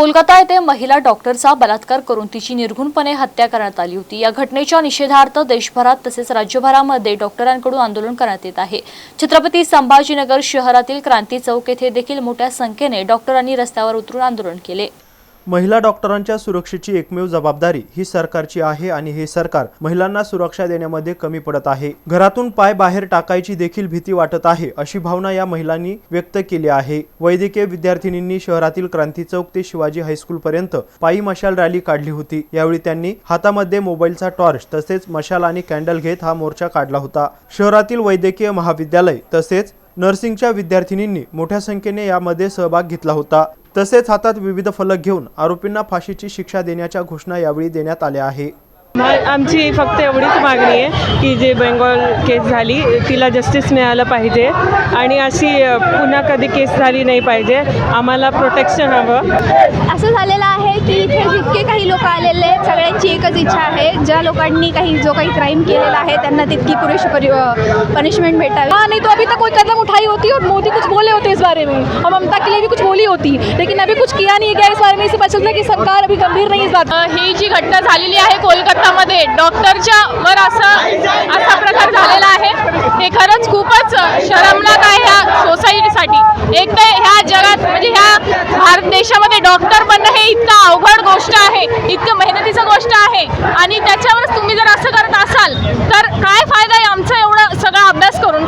कोलकाता येथे महिला डॉक्टरचा बलात्कार करून तिची निर्घुणपणे हत्या करण्यात आली होती. या घटनेच्या निषेधार्थ देशभरात तसेच राज्यभरामध्ये डॉक्टरांकडून आंदोलन करण्यात येत आहे. छत्रपती संभाजीनगर शहरातील क्रांती चौक येथे देखील मोठ्या संख्येने डॉक्टरांनी रस्त्यावर उतरून आंदोलन केले. महिला डॉक्टरांच्या सुरक्षेची एकमेव जबाबदारी ही सरकारची आहे आणि हे सरकार महिलांना सुरक्षा देण्यामध्ये कमी पडत आहे. घरातून पाय बाहेर टाकायची देखील भीती वाटत आहे अशी भावना या महिलांनी व्यक्त केली आहे. वैद्यकीय विद्यार्थिनींनी शहरातील क्रांती चौक ते शिवाजी हायस्कूल पर्यंत पायी मशाल रॅली काढली होती. यावेळी त्यांनी हातामध्ये मोबाईलचा टॉर्च तसेच मशाल आणि कॅन्डल घेत हा मोर्चा काढला होता. शहरातील वैद्यकीय महाविद्यालय तसेच नर्सिंगच्या विद्यार्थिनींनी मोठ्या संख्येने यामध्ये सहभाग घेतला होता. तसेच हातात विविध फलक घेऊन आरोपींना फाशीची शिक्षा देण्याच्या घोषणा यावेळी देण्यात आल्या आहे. आमची फक्त एवढीच मागणी आहे की जे बेंगॉल केस झाली तिला जस्टिस मिळालं पाहिजे. आणि अशी पुन्हा कधी केस झाली नाही पाहिजे. आम्हाला प्रोटेक्शन हवं. असं झालेलं आहे की इथे जितके काही लोक आलेले आहेत सगळ्यांची एकच इच्छा आहे. ज्या लोकांनी काही जो काही क्राईम केलेला आहे त्यांना तितकी पुरेशी पनिशमेंट भेटावी. नहीं तो अभी तक कोई कदम उठाई होती और मोदी कुछ बोले होते इस बारे में। और ममता के लिए भी कुछ बोली होती लेकिन अभी कुछ किया नहीं गया इस बारे में। इसे पता चलता सरकार अभी गंभीर नहीं इस बात ही जी घटना झालेली आहे कोलकातामध्ये. डॉक्टरच्या वर असा असा प्रकार झालेला आहे. हे खरंच खूपच शरमनाक आहे ह्या सोसायटीसाठी एक तर ह्या जगात म्हणजे ह्या भारत देशामध्ये डॉक्टर बनणं हे इतकं अवघड गोष्ट आहे इतकं मेहनतीचं गोष्ट आहे. आणि त्याच्यावरच तुम्ही जर असं करत असाल तर काय फायदा आहे आमचं एवढं सगळं अभ्यास करून?